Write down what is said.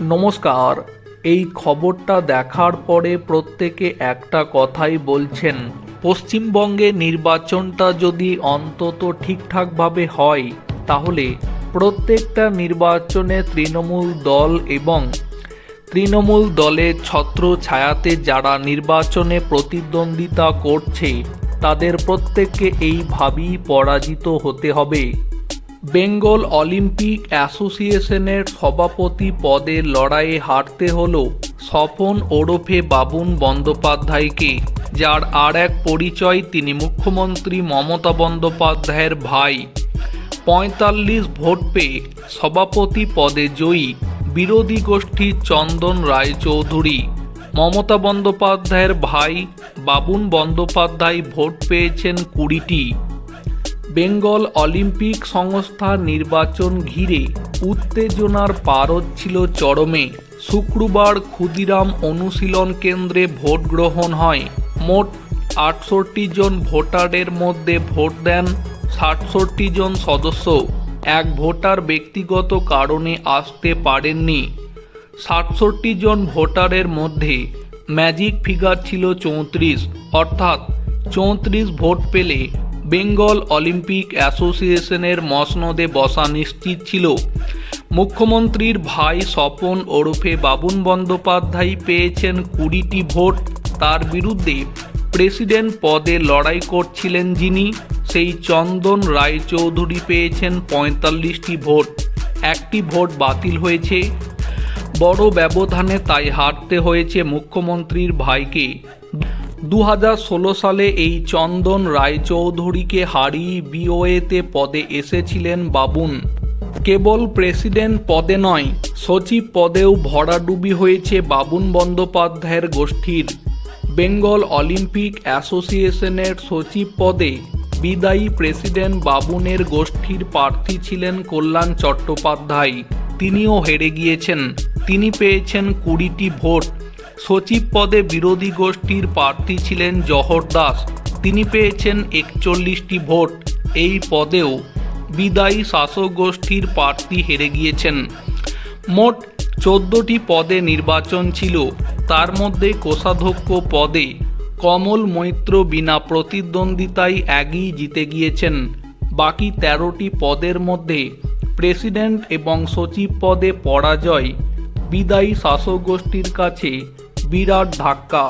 নমস্কার। এই খবরটা দেখার পরে প্রত্যেকে একটা কথাই বলছেন, পশ্চিমবঙ্গে নির্বাচনটা যদি অন্তত ঠিকঠাকভাবে হয়, তাহলে প্রত্যেকটা নির্বাচনে তৃণমূল দল এবং তৃণমূল দলের ছত্র ছায়াতে যারা নির্বাচনে প্রতিদ্বন্দ্বিতা করছে, তাদের প্রত্যেককে এইভাবেই পরাজিত হতে হবে। বেঙ্গল অলিম্পিক অ্যাসোসিয়েশনের সভাপতি পদে লড়াইয়ে হারতে হলো স্বপন ওরফে বাবুন বন্দ্যোপাধ্যায়কে, যার আর এক পরিচয় তিনি মুখ্যমন্ত্রী মমতা বন্দ্যোপাধ্যায়ের ভাই। পঁয়তাল্লিশ ভোট পেয়ে সভাপতি পদে জয়ী বিরোধী গোষ্ঠীর চন্দন রায়চৌধুরী। মমতা বন্দ্যোপাধ্যায়ের ভাই বাবুন বন্দ্যোপাধ্যায় ভোট পেয়েছেন কুড়িটি। বেঙ্গল অলিম্পিক সংস্থার নির্বাচন ঘিরে উত্তেজনার পারদ ছিল চরমে। শুক্রবার ক্ষুদিরাম অনুশীলন কেন্দ্রে ভোট গ্রহণ হয়। মোট আটষট্টি জন ভোটারের মধ্যে ভোট দেন সাতষট্টি জন সদস্য। এক ভোটার ব্যক্তিগত কারণে আসতে পারেননি। সাতষট্টি জন ভোটারের মধ্যে ম্যাজিক ফিগার ছিল চৌত্রিশ। অর্থাৎ চৌত্রিশ ভোট পেলে বেঙ্গল অলিম্পিক অ্যাসোসিয়েশনের মসনদে বসা নিশ্চিত ছিল। মুখ্যমন্ত্রীর ভাই স্বপন ওরফে বাবুন বন্দ্যোপাধ্যায় পেয়েছেন কুড়িটি ভোট। তার বিরুদ্ধে প্রেসিডেন্ট পদে লড়াই করছিলেন যিনি, সেই চন্দন রায়চৌধুরী পেয়েছেন পঁয়তাল্লিশটি ভোট। একটি ভোট বাতিল হয়েছে। বড় ব্যবধানে তাই হারতে হয়েছে মুখ্যমন্ত্রীর ভাইকে। দু হাজার ষোলো সালে এই চন্দন রায়চৌধুরীকে হারিয়ে বিওএতে পদে এসেছিলেন বাবুন। কেবল প্রেসিডেন্ট পদে নয়, সচিব পদেও ভরাডুবি হয়েছে বাবুন বন্দ্যোপাধ্যায়ের গোষ্ঠীর। বেঙ্গল অলিম্পিক অ্যাসোসিয়েশনের সচিব পদে বিদায়ী প্রেসিডেন্ট বাবুনের গোষ্ঠীর প্রার্থী ছিলেন কল্যাণ চট্টোপাধ্যায়। তিনিও হেরে গিয়েছেন। তিনি পেয়েছেন কুড়িটি ভোট। সচিব পদে বিরোধী গোষ্ঠীর প্রার্থী ছিলেন জহর দাস। তিনি পেয়েছেন একচল্লিশটি ভোট। এই পদেও বিদায়ী শাসক গোষ্ঠীর প্রার্থী হেরে গিয়েছেন। মোট চোদ্দটি পদে নির্বাচন ছিল। তার মধ্যে কোষাধ্যক্ষ পদে কমল মৈত্র বিনা প্রতিদ্বন্দ্বিতায় এগিয়ে জিতে গিয়েছেন। বাকি তেরোটি পদের মধ্যে প্রেসিডেন্ট এবং সচিব পদে পরাজয় বিদায়ী শাসক গোষ্ঠীর কাছে বিরাট ধাক্কা।